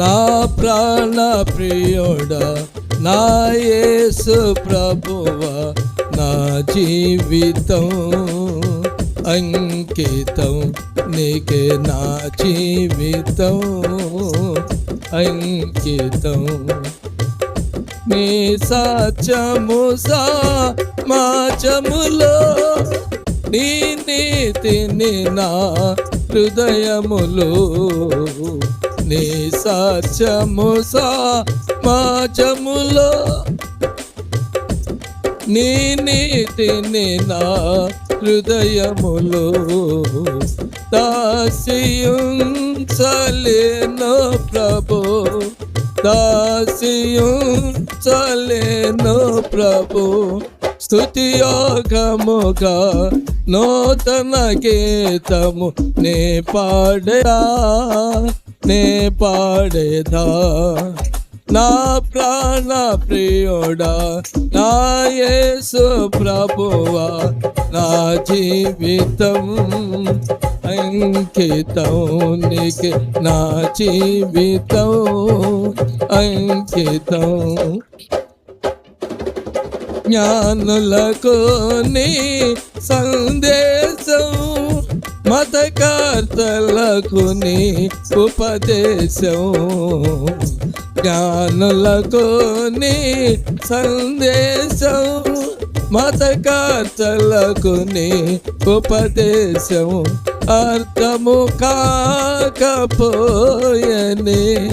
నా ప్రాణ ప్రియుడా నా యేసు ప్రభువ నా జీవితం అంకితం నీకే నా జీవితం అంకితం నీ సాచము సా మాచములో నీ నీతిని నా హృదయములో నీ సత్యము సమాజములో. నీ నీతిని నా హృదయములో దాసియుంచలేను ప్రభు. దాసియుంచలేను ప్రభు. స్థుతియోగముగా నూతన గీతము నే పాడరా. నే పాడేదా నా ప్రాణ ప్రియుడా నా యేసు ప్రభువా నా జీవితం అంకితం నీకే నా జీవితం అంకితం జ్ఞానులకు నీ సందేశం మతకర్తలకు నీ ఉపదేశం. జ్ఞానులకు నీ సందేశం. మతకర్తలకు నీ ఉపదేశం. అర్థము కాకపోయని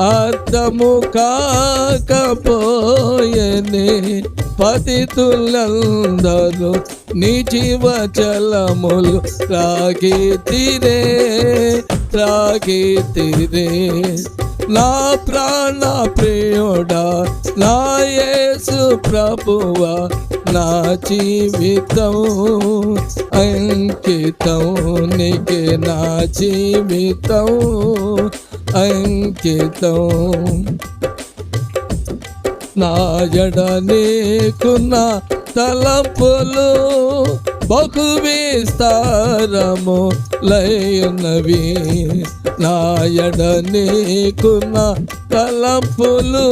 అర్థము కాకపోయని పతితులందరూ నీ జీవ రాగితిరే త్రాగి నా ప్రాణ ప్రియుడా నా యేసు ప్రభువా నా జీవితం అంకితం. నీకే నా జీవితం అంకితం. నా ఎడ నీకున్న తలంపులు బహు విస్తారము లయున్నవి నా నీకున్న తలంపులు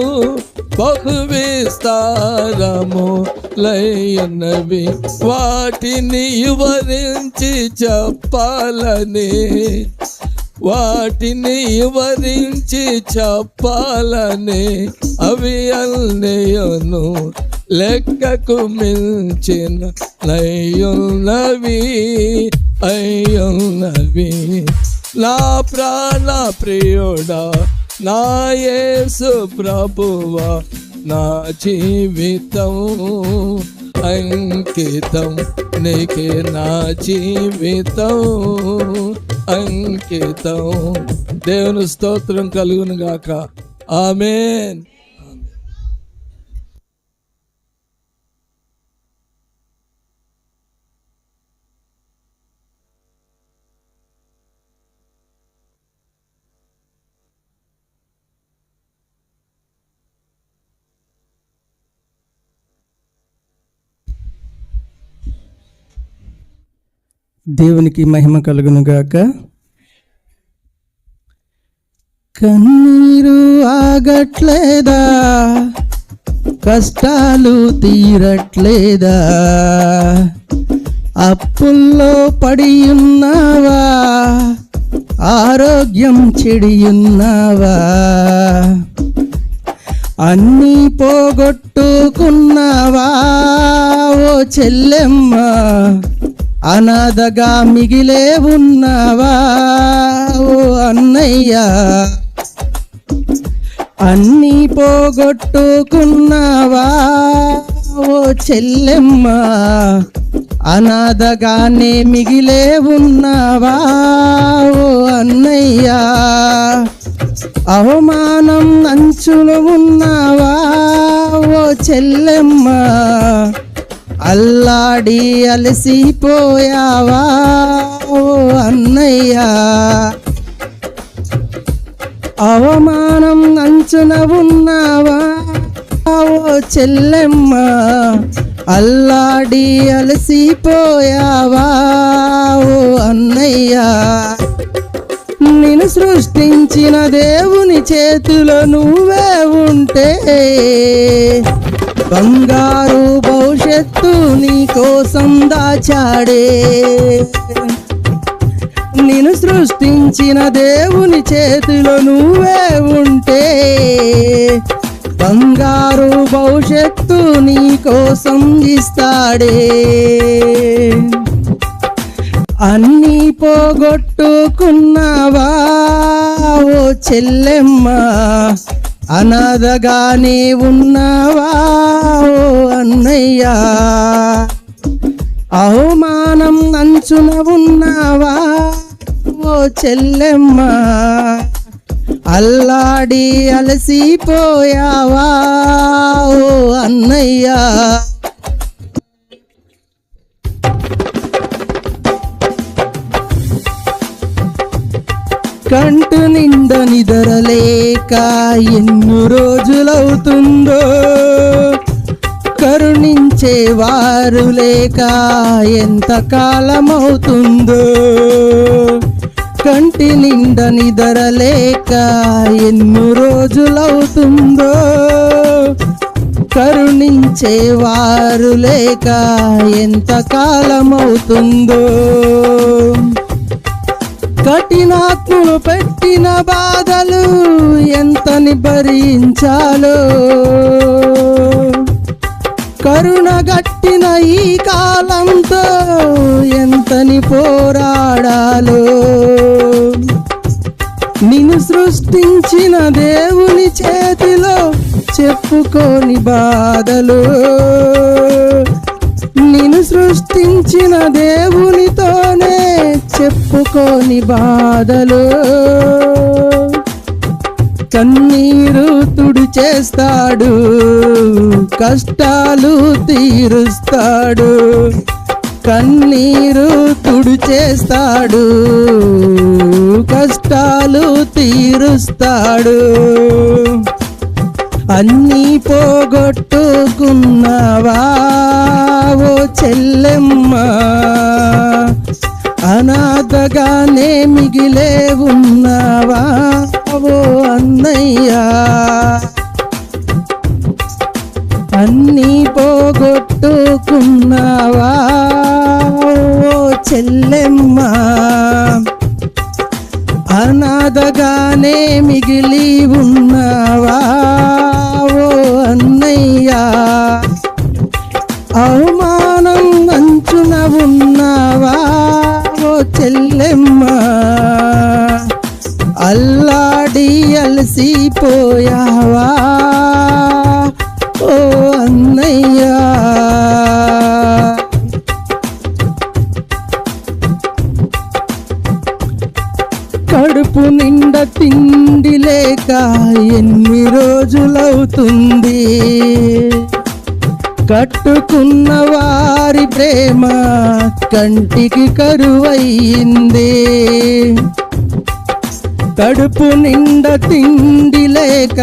బహు విస్తారము లయున్నవి వాటిని వివరించి చెప్పాలని వాటిని వివరించి చెప్పాలని అవి అన్నయ్యను లెక్కకు మించిన నయ్యున్నవి అయ్యున్నవి. నా ప్రాణ ప్రియుడా నా యేసు ప్రభువా నా జీవితం అంకితం. నీకే నా జీవితం. అంకితం. దేవుని స్తోత్రం కలుగును గాక ఆమెన్. దేవునికి మహిమ కలుగును గాక కన్నీరు ఆగట్లేదా? కష్టాలు తీరట్లేదా? అప్పుల్లో పడి ఉన్నావా? ఆరోగ్యం చెడియున్నావా? అన్నీ పోగొట్టుకున్నావా? ఓ చెల్లెమ్మ అనాథగా మిగిలే ఉన్నావా? ఓ అన్నయ్య అన్నీ పోగొట్టుకున్నావా? ఓ చెల్లెమ్మ అనాథగానే మిగిలే ఉన్నావా? ఓ అన్నయ్య అవమానం అంచులు ఉన్నావా? ఓ చెల్లెమ్మ అల్లాడి అలసిపోయావా ఓ అన్నయ్య? అవమానం అంచున ఉన్నావా ఓ చెల్లెమ్మ? అల్లాడి అలసిపోయావా ఓ అన్నయ్య? నిన్ను సృష్టించిన దేవుని చేతిలో నువ్వే ఉంటే బంగారు ఎత్తు నీ కోసం దాచాడే. నిన్ను సృష్టించిన దేవుని చేతిలో నువ్వే ఉంటే. బంగారు భవిష్యత్తు నీ కోసం ఇస్తాడే. అన్నీ పోగొట్టుకున్నావా ఓ చెల్లెమ్మా. అనాథగానే ఉన్నావా ఓ అన్నయ్యా? అవమానం అంచున ఉన్నావా ఓ చెల్లెమ్మ? అల్లాడి అలసిపోయావా ఓ అన్నయ్యా? కంటు నిండ నిదరలేక ఎన్ను రోజులవుతుందో? కరుణించే వారు లేక ఎంత కాలమవుతుందో? కంటి నిండ నిదరలేక ఎన్ను రోజులవుతుందో? కరుణించే వారు లేక ఎంత కాలమవుతుందో? కఠినాత్ములు పెట్టిన బాధలు ఎంతని భరించాలో కరుణ గట్టిన ఈ కాలంతో ఎంతని పోరాడాలో. నిన్ను సృష్టించిన దేవుని చేతిలో చెప్పుకోని బాధలు. నిన్ను సృష్టించిన దేవుని చెప్పుకోని బాధలు కన్నీరు తుడు చేస్తాడు కష్టాలు తీరుస్తాడు కన్నీరు తుడు చేస్తాడు కష్టాలు తీరుస్తాడు. అన్నీ పోగొట్టుకున్నావా ఓ చెల్లెమ్మ? అనాథగానే మిగిలే ఉన్నావా? ఓ అన్నయ్యా. అన్నీ పోగొట్టుకున్నావా? ఓ చెల్లెమ్మా. అనాథగానే మిగిలి చెల్లెమ్మ అల్లాడి అలసిపోయావా? కట్టుకున్న వారి ప్రేమ కంటికి కరువయింది కడుపు నిండా తిండి లేక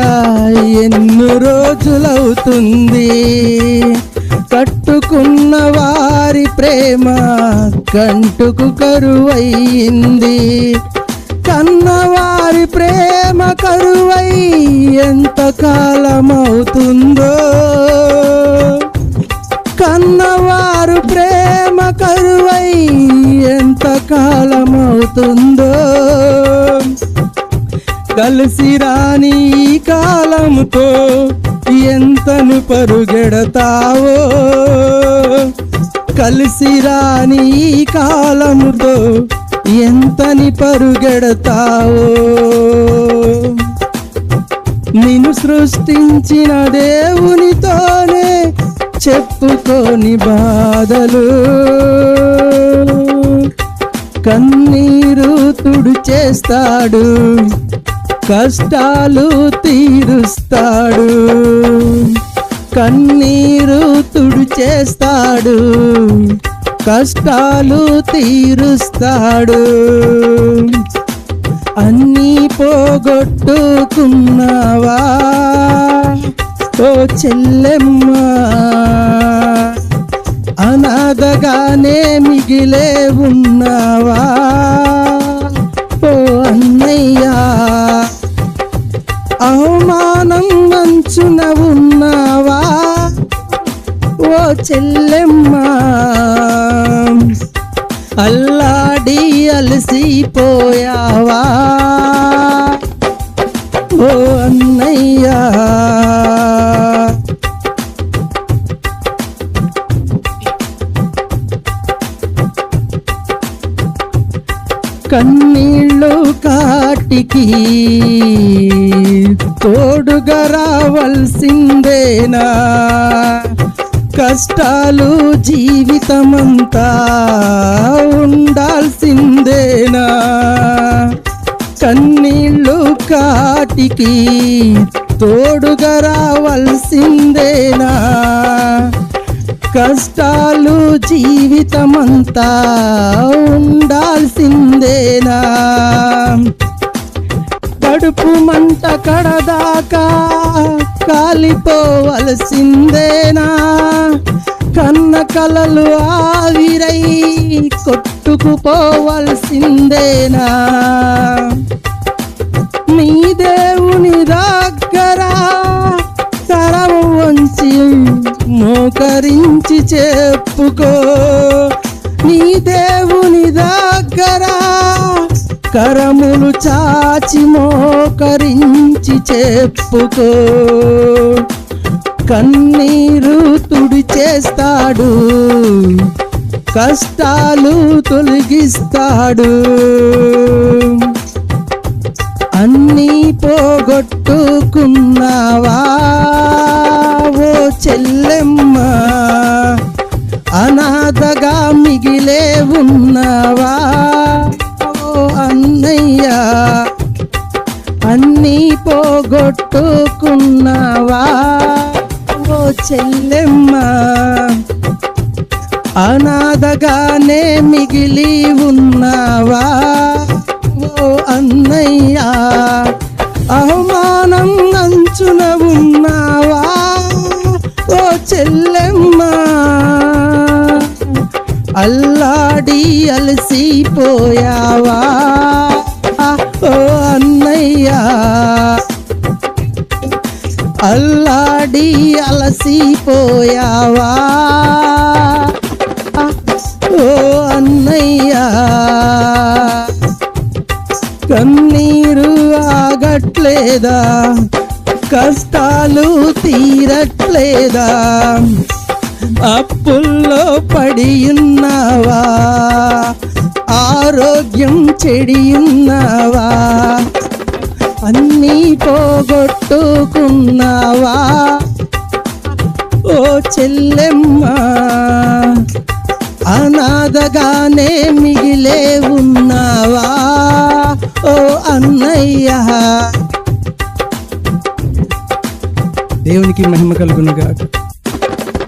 ఎన్ని రోజులవుతుంది? కట్టుకున్న వారి ప్రేమ కంటుకు కరువయింది కన్నవారి ప్రేమ కరువై ఎంత కాలమవుతుందో కాలమవుతుందో? కలిసి రాని ఈ కాలముతో ఎంతను పరుగెడతావో? కలిసి రాని ఈ కాలముతో ఎంతని పరుగెడతావో? నిన్ను సృష్టించిన దేవునితోనే చెప్పుకోని బాధలు. కన్నీరు తుడు చేస్తాడు కష్టాలు తీరుస్తాడు. కన్నీరు తుడు చేస్తాడు కష్టాలు తీరుస్తాడు. అన్నీ పోగొట్టుకున్నావా? ఓ చెల్లెమ్మా. అనాథగానే మిగిలే ఉన్నావా? ఓ అన్నయ్యా అవమానం మంచున ఉన్నావా? ఓ చెల్లెమ్మా అల్లాడి అలసిపోయావా? ఓ అన్నయ్యా కన్నీళ్ళు కాటికి తోడుగా రావలసిందేనా? కష్టాలు జీవితమంతా ఉండాల్సిందేనా? కన్నీళ్ళు కాటికి తోడుగా రావలసిందేనా? కష్టాలు జీవితమంతా ఉండాల్సిందేనా కడుపు మంట కడదాకా కాలిపోవలసిందేనా? కన్న కలలు ఆవిరై కొట్టుకుపోవలసిందేనా? మీ దేవుని దగ్గర కరము వంచి మోకరించి చెప్పుకో. కరములు చాచి మోకరించి చెప్పుకో. కన్నీరు తుడి చేస్తాడు కష్టాలు తొలగిస్తాడు. అన్నీ పోగొట్టుకున్నావా? ఓ చెల్లెమ్మ అనాథగా మిగిలే ఉన్నావా? అన్నీ పోగొట్టుకున్నావా? ఓ చెల్లెమ్మ అనాథగానే మిగిలి ఉన్నావా? ఓ అన్నయ్యా అవమానం అంచున ఉన్నావా? ఓ చెల్లెమ్మ అల్లాడి అలసిపోయావా? అల్లాడి అలసిపోయావా? ఓ అన్నయ్యా కన్నీరు ఆగట్లేదా? కష్టాలు తీరట్లేదా? అప్పుల్లో పడి ఉన్నావా ఆరోగ్యం చెడి ఉన్నావా అన్నీ పోగొట్టుకున్నావా? ఓ చెల్లెమ్మ అనాథగానే మిగిలే ఉన్నావా? ఓ అన్నయ్య. దేవునికి మహిమ కలుగునుగాక.